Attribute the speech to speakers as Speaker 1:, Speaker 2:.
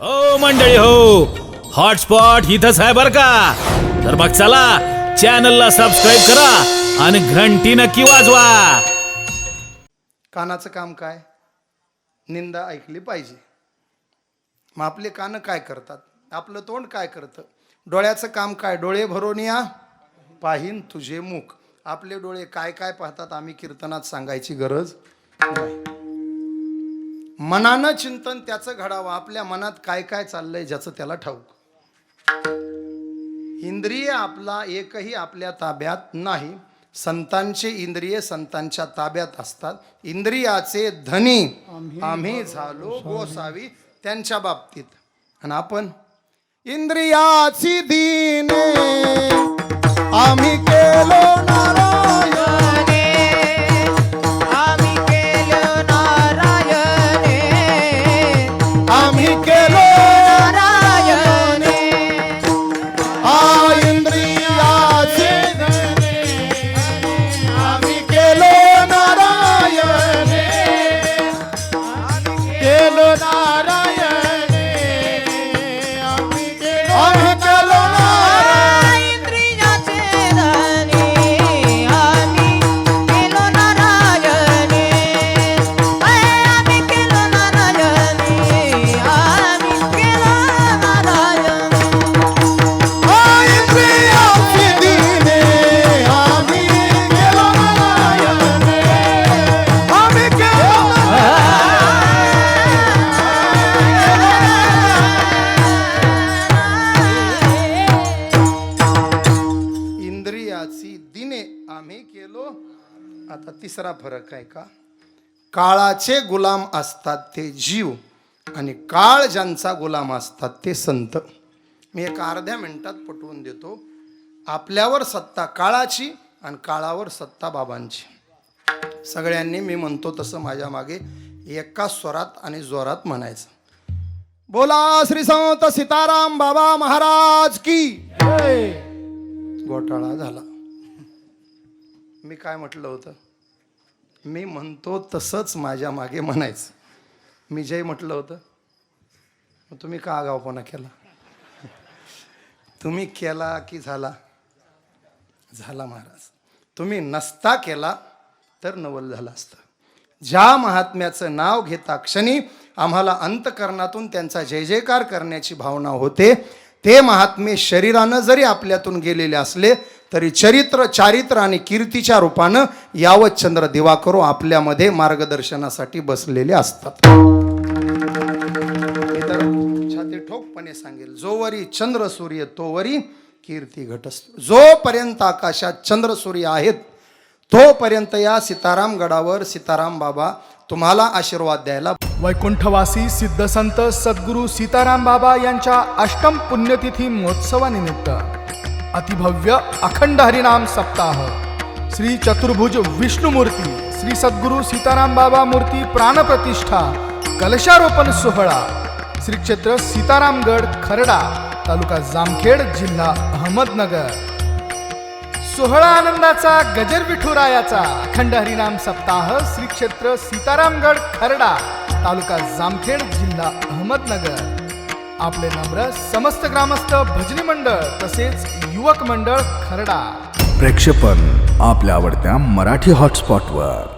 Speaker 1: हो मंडळी हो. हॉटस्पॉट इथंच आहे बर का? तर मग चला चॅनलला सबस्क्राईब करा आणि घंटी नक्की वाजवा.
Speaker 2: कानाचं काम काय? निंदा ऐकली पाहिजे. मग आपले कानं काय करतात? आपलं तोंड काय करतं? डोळ्याचं काम काय? डोळे भरून या पाहीन तुझे मुख. आपले डोळे काय काय पाहतात? आम्ही कीर्तनात सांगायची गरज नाही. मनानं चिंतन त्याचं घडावं. आपल्या मनात काय काय चाललंय ज्याचं त्याला ठाऊक. इंद्रिय आपला एकही आपल्या ताब्यात नाही. संतांचे इंद्रिय संतांच्या ताब्यात असतात. इंद्रियाचे धनी आम्ही झालो गोसावी. त्यांच्या बाबतीत. आणि आपण इंद्रियाची दीने आम्ही केलो. इंद्रियाची दिने आम्ही केलो. आता तिसरा फरक आहे का? काळाचे गुलाम असतात ते जीव आणि काळ ज्यांचा गुलाम असतात ते संत. मी एक अर्ध्या मिनिटात पटवून देतो. आपल्यावर सत्ता काळाची आणि काळावर सत्ता बाबांची. सगळ्यांनी मी म्हणतो तसं माझ्या मागे एका स्वरात आणि जोरात म्हणायचं. बोला श्री संत सीताराम बाबा महाराज की. घोटाळा झाला. मी काय म्हटलं होतं? मी म्हणतो तसंच माझ्या मागे म्हणायचं. मी जय म्हटलं होतं मग तुम्ही का आगावपणा केला? तुम्ही केला की झाला? झाला महाराज. तुम्ही नसता केला तर नवल झालं असतं. ज्या महात्म्याचं नाव घेता क्षणी आम्हाला अंतकरणातून त्यांचा जय जयकार करण्याची भावना होते ते महात्मे शरीरानं जरी आपल्यातून गेलेले असले तरी चरित्र चारित्र आणि कीर्तीच्या रूपानं यावत चंद्र दिवाकरो आपल्यामध्ये मार्गदर्शनासाठी बसलेले असतात. छाती ठोकपणे सांगेल जोवरी चंद्र सूर्य तोवरी कीर्ती घटस जोपर्यंत आकाशात चंद्र सूर्य आहेत तोपर्यंत या सीताराम गडावर सीताराम बाबा तुम्हाला आशीर्वाद द्यायला
Speaker 3: वैकुंठवासी सिद्ध संत सद्गुरू सीताराम बाबा यांच्या अष्टम पुण्यतिथी महोत्सवानिमित्त अतिभव्य अखंड हरिनाम सप्ताह. श्री चतुर्भुज विष्णुमूर्ती श्री सद्गुरू सीताराम बाबा मूर्ती प्राणप्रतिष्ठा कलशारोपण सोहळा श्री क्षेत्र सीतारामगड खरडा तालुका जामखेड जिल्हा अहमदनगर. सोहळा आनंदाचा गजर विठुरायाचा. अखंड हरिनाम सप्ताह श्री क्षेत्र सीतारामगड खरडा तालुका जामखेड जिल्हा अहमदनगर. आपले नम्र समस्त ग्रामस्थ भजनी मंडळ तसेच युवक मंडळ खरडा.
Speaker 4: प्रेक्षेपण आपल्या आवडत्या मराठी हॉटस्पॉटवर